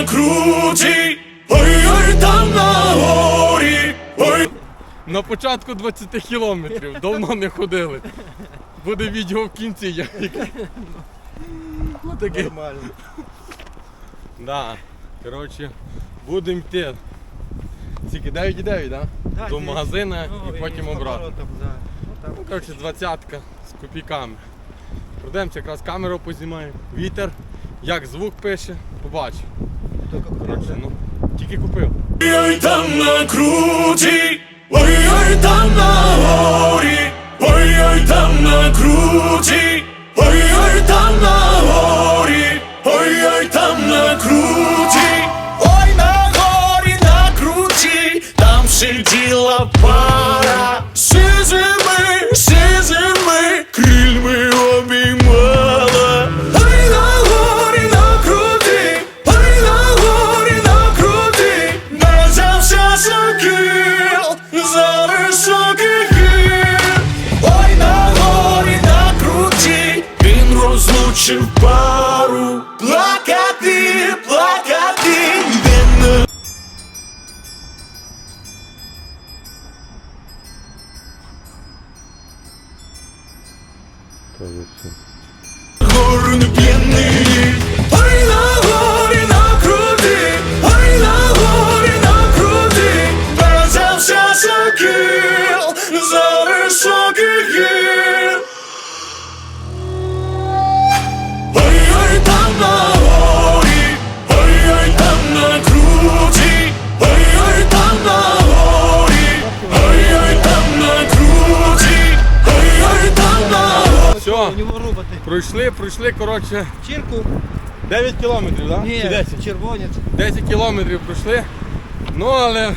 на круті, ой-ой там на горі, ой. На початку 20 кілометрів. Давно не ходили. Буде відео в кінці. Як... Отаке. Нормально. Да. Коротше, будемо йти. Тільки 9,9, да? Да, До десь. магазина Ну, і потім обратно. поворотом, да. Ну, там. Ну, коротше, двадцятка з копійками. Пройдемося, якраз камеру познімаємо. Вітер, як звук пише, побачу. Тільки Коротше, ну, тільки купив. Ой-ой там на круті, ой-ой там на горі, ой-ой там на круті, ой-ой там на горі, ой-ой там на круті, ой на горі на круті, там сиділа пара, горн У нього роботи. пройшли, пройшли, коротше, Чірку. 9 кілометрів, так? Ні, Чи 10? червонець. 10 кілометрів пройшли. Ну, але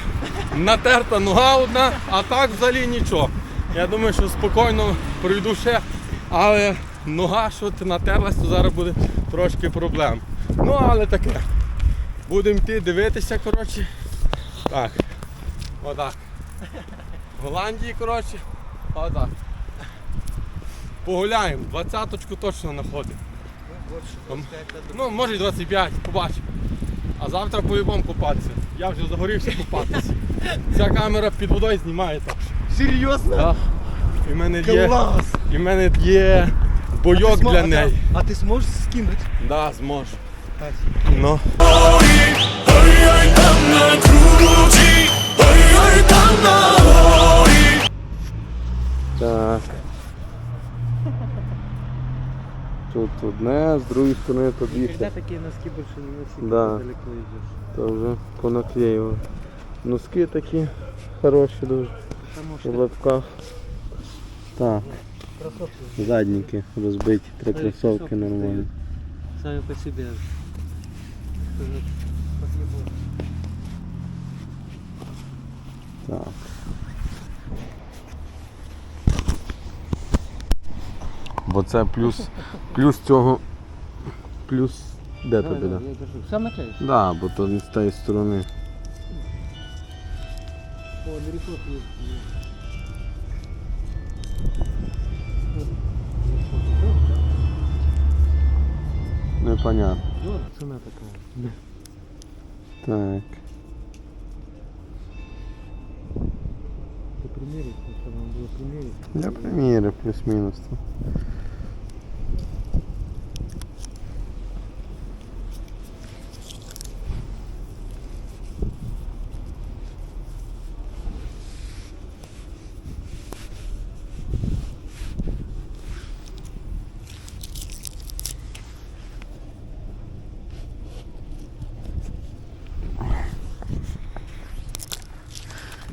натерта нога одна, а так взагалі нічого. Я думаю, що спокійно пройду ще, але нога, що ти натерлась, то зараз буде трошки проблем. Ну, але таке. Будемо йти дивитися, коротше. Так. Отак. В Голландії, коротше. Отак. Погуляємо. Двадцяточку точно знаходимо. Ну, може й 25, побачимо. А завтра по-любому купатися. Я вже загорівся купатися. Ця камера під водою знімає так. Серйозно? Так. І в мене є, Клас! і в мене є бойок для неї. А ти зможеш скинути? Да, зможу. Так. Ну. Ой-ой там на круті, ой-ой там на горі. Так. Тут одне, з другої сторони тут Когда такие носки больше не носить, Да. далеко идешь. То вже понаклеював. Носки такі хороші дуже. Потому В что лапках. Так, кроссовки задніки розбиті, три Ой, кросовки кросовки нормальні. сами по себе. Так. Бо це плюс, плюс цього. Плюс де Давай, тобі? Да? давай, я держу. Сам наклеишь? Да, бо то не з тієї сторони. О, Америкос есть. Непонятно. Вот цена такая. Так. Ты примерить, чтобы нам было примерить. Я примірю плюс-мінус.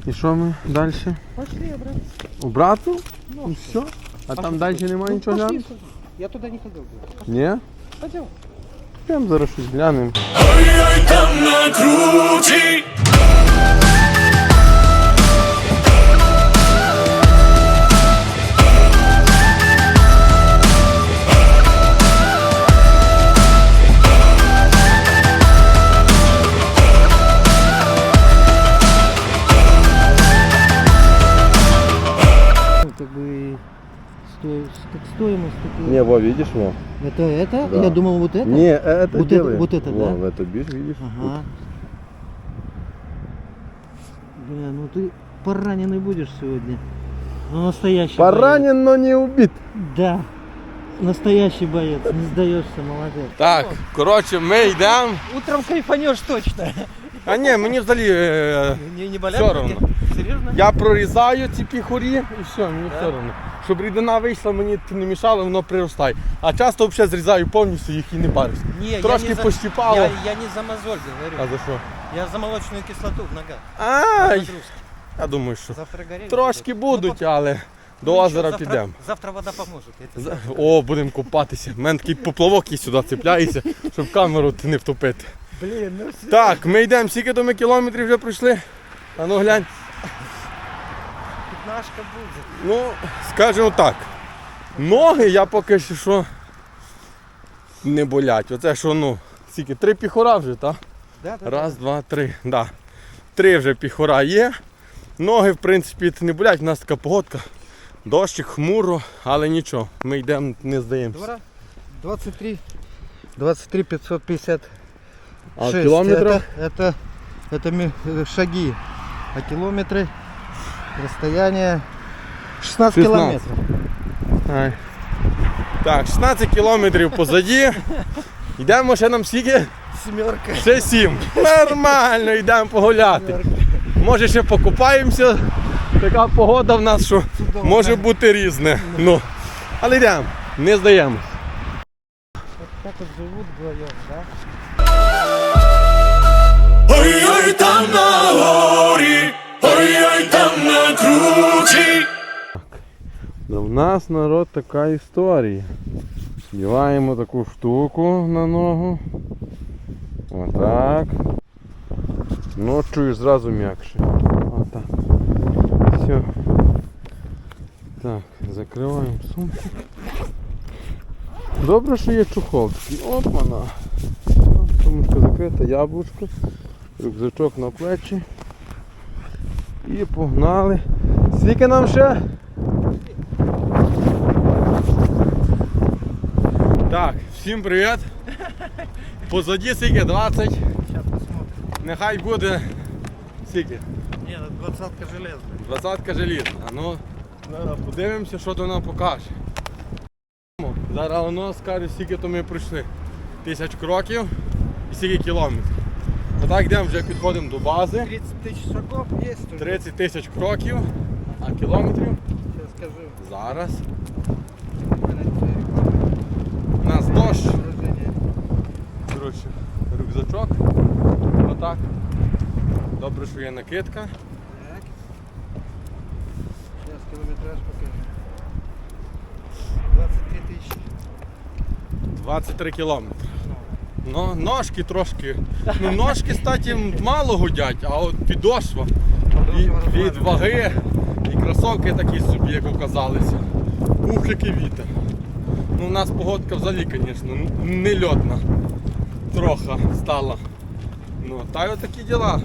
І що ми далі? Пошли обратно. Обратно? Ну, все. А там далі немає Ну, нічого глянути? Я туда не ходил. Пошли. Ні? Пойдем. Прям зараз щось глянемо. Ой-ой там на круті. Ну, как бы сто, ст- стоимость такой. Ні, Не, во, видишь, во. Это это? Да. Я думал вот это. Не, это Вот это- делай. вот это, Во, да? в это бишь, видишь? Ага. Бля, ну ты пораненный будешь сегодня. Ну настоящий. Поранен, но не убит. боец. Да. Настоящий боец. Не сдаешься, молодец. Так, коротше, ми йдемо. Утром кайфанешь точно. А ні, мені взагалі е, Не, не болят Всё ноги? равно. Серьезно? я прорізаю ці піхурі і все, мені все одно. Щоб рідина вийшла, мені не мішало, воно приростає. А часто взагалі зрізаю повністю їх і не парюсь. Не, Трошки я не за, я, я не за мозоль А за що? Я за молочную кислоту в ногах. Ай, я думаю, що Завтра горели. трошки будуть, але до Ну, озера завтра- підемо. Завтра вода поможет. Это За- О, будемо купатися. У мене такий поплавок є сюди цепляється, щоб камеру не втопити. Блин, ну Так, ми йдемо, скільки то ми кілометрів вже пройшли. А ну глянь пятнашка будет. Ну, скажімо так. Ноги я поки що що не болять. Оце що, ну, скільки? Три піхора вже, так? Да, да, Раз, два, три. Да. Три вже піхора є. Ноги, в принципі, не болять, у нас така погодка. Дощик, хмуро, але нічого. Ми йдемо, не здаємося. Дура? 23, 23 550 А кілометрів? Это, это, это ми- э, шаги. А километры расстояние 16, 16. километров. Ай. Так, 16 кілометрів позаді. Йдемо ще нам скільки? Семерка. Ще сім. Нормально, йдемо погуляти. Може ще покупаємося. Така погода в нас, що може бути різне. Ну, але йдемо, не здаємось. Так вот живут вдвоем, круті. У нас народ така історія. Діваємо таку штуку на ногу. Отак. Ночою Ну, зразу м'якше. Отак. Все. Так, закриваємо сумку. Добре, що є чохол такий. Опана. Сумочка закрита, яблучко, рюкзачок на плечі. І погнали. Скільки нам ще? Так, всім привіт. Позаді скільки 20. Сейчас посмотрим. Нехай буде скільки? Не, это двадцатка железная. Двадцятка желізна. А ну, зараз подивимося, що то нам покаже. Зараз воно скаже, скільки то ми пройшли. Тисяч кроків і скільки кілометрів. Отак йдемо, вже підходимо до бази. 30 тысяч шагов есть уже. 30 тисяч кроків, а кілометрів Сейчас скажу. зараз. У нас дощ. Коротше, рюкзачок. Отак. Добре, що є накидка. Так. Сейчас километраж покажу. 23 тысячи. 23 кілометри. Ну, ножки трошки. Ну, ножки, кстати, мало гудять, а от підошва від, від ваги кросовки такі собі, як оказалися. Ух, який вітер. Ну, у нас погодка взагалі, звісно, не льотна. Трохи стала. Ну, та й отакі діла.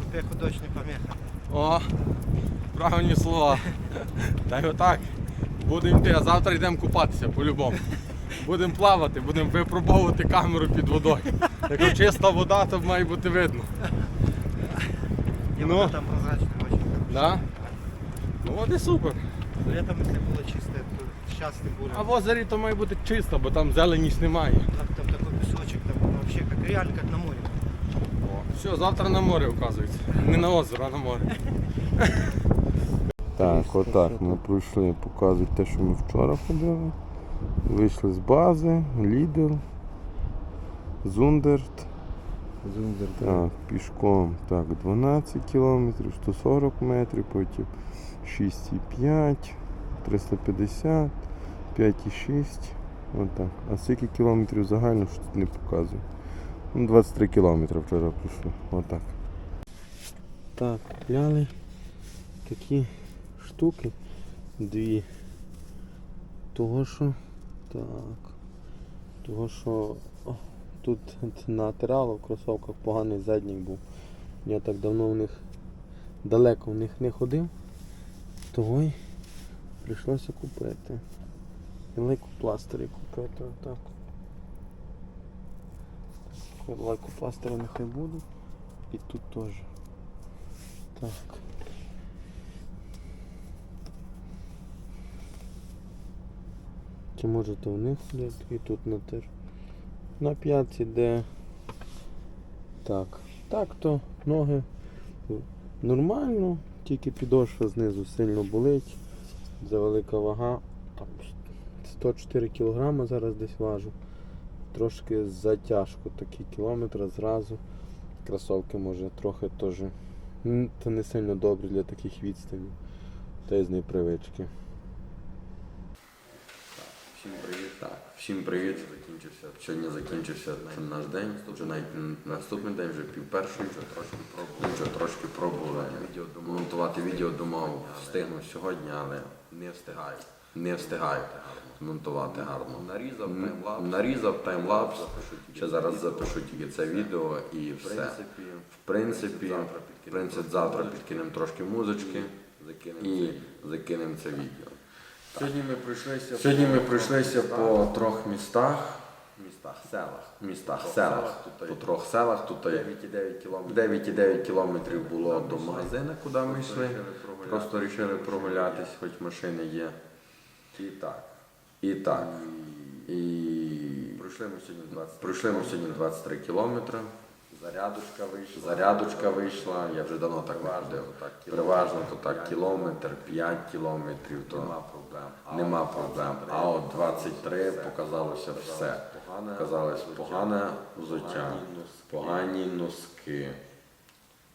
Успеху дочь не помеха. О, правильні слова. Та й отак. Будемо йти, а завтра йдемо купатися по-любому. Будемо плавати, будемо випробовувати камеру під водою. Якщо чиста вода, то має бути видно. И Ну. там прозрачная очень. Да? Ну от і супер. Летом, если было чистое, то более. А в озері то має бути чисто, бо там зелені ж немає. Там, там такой песочек, там вообще как реально как на море. Все, завтра на море, оказується. Не на озеро, а на море. Так, отак ми пройшли, показують те, що ми вчора ходили. Вийшли з бази, лідер, зундерт. Зундер, Так, пішком так, 12 кілометрів, 140 метрів, потім 6,5, 350, 5,6. Отак. А скільки кілометрів загально, що тут не показує. Ну, 23 кілометри вчора пройшли. Отак. Так, купляли такі штуки. Дві. Того що. Так. Того що тут натирало в кросовках поганий задній був. Я так давно в них далеко в них не ходив. Того прийшлося купити. Лейкопластирі купити отак. Лейкопластирі нехай будуть. І тут теж. Так. Чи може то у них і тут на тир. На п'ятці де. Так. Так то ноги нормально, тільки підошва знизу сильно болить. Завелика вага. Там 104 кг зараз десь важу. Трошки затяжко такі кілометри зразу. Кросовки може трохи теж. Це не сильно добре для таких відстанів. Та й з непривички. Всім привіт. Так, всім привіт. Закінчився. Сьогодні закінчився наш день. Вже навіть наступний день, вже пів першої. Вже трошки пробував. Вже трошки пробував відео монтувати відео думав встигну сьогодні, але не встигаю. Не встигаю монтувати гарно. Нарізав таймлапс. Нарізав таймлапс. Ще зараз запишу тільки це відео і все. В принципі, в принципі, завтра підкинемо трошки музички і закинемо це відео. Сьогодні ми пройшлися. Сьогодні ми пройшлися по трьох містах. Містах, селах. Містах, селах. По трьох селах. Тут 9,9 кілометрів. 9,9 кілометрів було до магазину, куди ми йшли. Просто вирішили прогулятись, хоч машини є. І так. І так. І пройшли ми сьогодні 20. Пройшли ми сьогодні 23 кілометри. Зарядочка вийшла. Зарядочка вийшла, я вже давно так не. Переважно то так кілометр, 5 кілометрів, то нема проблем. Нема проблем. А от 23 показалося все. Показалось погане взуття, погані носки.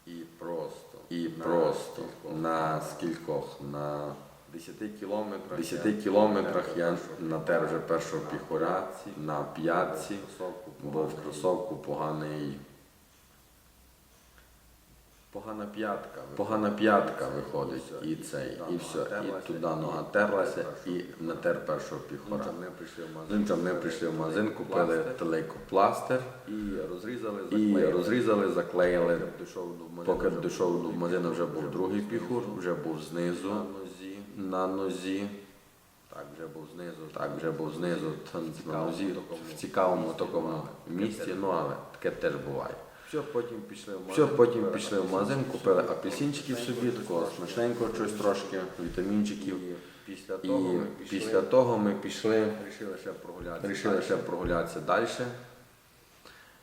І просто. І просто на скількох? На 10 кілометрах. 10 кілометрах я натер вже першого піхуря на п'ятці, бо в кросовку поганий. Погана п'ятка. Погана п'ятка виходить. І цей, і все. І туди нога терлася, і натер першого піхора. Нинчом ми прийшли в магазин, купили лейкопластир і розрізали, і розрізали, заклеїли. Поки дійшов до магазину, вже був другий піхур, вже був знизу на нозі. Так, вже був знизу, так, вже був знизу, на нозі, в цікавому такому місці, ну але таке теж буває. Все, потім пішли в магазин. Все, потім пішли в магазин, купили апельсинчиків собі, такого смачненького щось трошки, вітамінчиків. Після того, і ми пішли, після того ми пішли, рішили ще прогулятися, рішили ще прогулятися далі.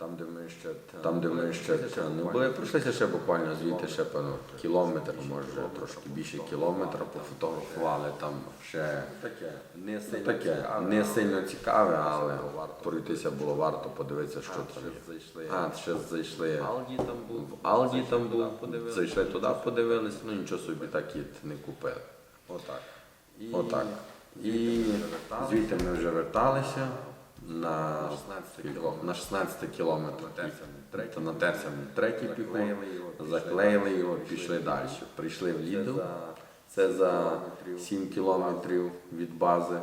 Там, де ми ще, там, де ми ще не були, пройшлися ще буквально звідти ще певно кілометр, може трошки більше кілометра, пофотографували там ще таке не сильно, таке, не сильно цікаве, але пройтися було варто подивитися, що там. є. А, ще зайшли. Алді там був. В Алді там був. Зайшли туди, подивилися, ну нічого собі так і не купили. Отак. Отак. І звідти ми вже верталися на 16 на 16 кілометрів. Та натерся третій піху, заклеїли його, пішли далі. Прийшли в Лідл. Це за 7 кілометрів від бази.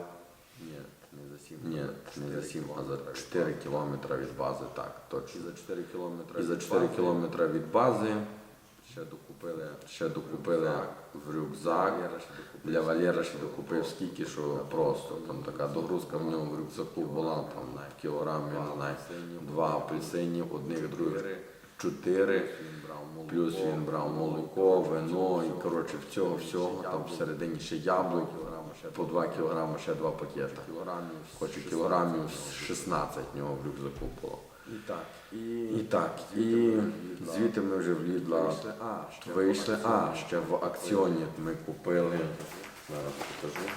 Ні, не за 7. Ні, не за 7, а за 4 кілометри від бази, так, точно. І за 4 кілометри, І за 4 кілометри від бази. Ще докупили, ще докупили в рюкзак. Для Валєра ще докупив скільки, що просто там така догрузка в ньому в рюкзаку була там кілограм, я не знаю, два апельсинів, одних других чотири. Плюс він брав молоко, вино і коротше всього всього. Там всередині ще яблук, по 2 кілограми, ще два пакета. Хоче кілограмів 16 в нього в рюкзаку було. І так, і, і так, і звідти ми вже в Лідла вийшли. А, ще в акціоні ми купили. Зараз покажу.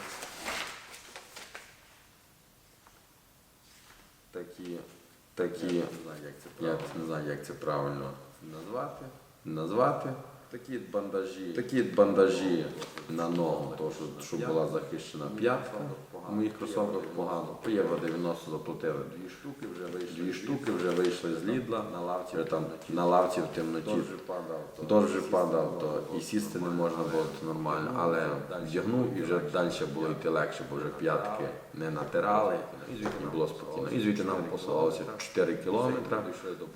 Такі, такі, я не знаю, як це правильно назвати. Назвати. Такі бандажі. Такі бандажі на ногу, то, що, щоб була захищена п'ятка. У моїх кросовках погано. По євро 90 заплатили. Дві штуки вже вийшли. Дві штуки вже вийшли з Лідла. На лавці там на лавці в темноті. Дощ вже падав, то і сісти не можна було то нормально, але вдягнув і вже далі було йти легше, бо вже п'ятки не натирали і було спокійно. І звідти нам посилалося 4 кілометри.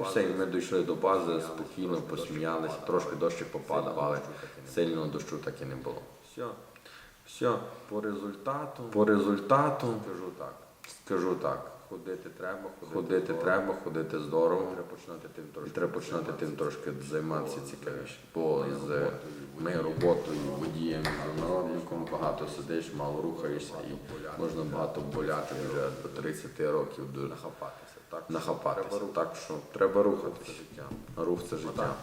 Все, і ми дійшли до бази, спокійно посміялися, трошки дощик попадав, але сильного дощу так і не було. Все. Все, по результату, по результату, скажу так, скажу так. Ходити треба, ходити, ходити треба, ходити здорово. Треба починати тим трошки. Треба починати тим трошки займатися цікавіше. Бо з ми роботою, водієм, народником багато сидиш, мало рухаєшся і можна багато боляти вже до 30 років до нахапатися. Так, нахапатися. Так що треба рухатися. Рух це життя.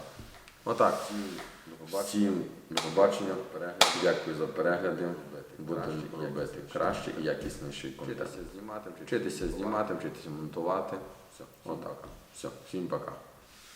Отак. Всім до побачення. Дякую за перегляди. Будемо робити краще і якісніший контент. Вчитися знімати, вчитися знімати, вчитися монтувати. Все. Отак. Все. Всім пока.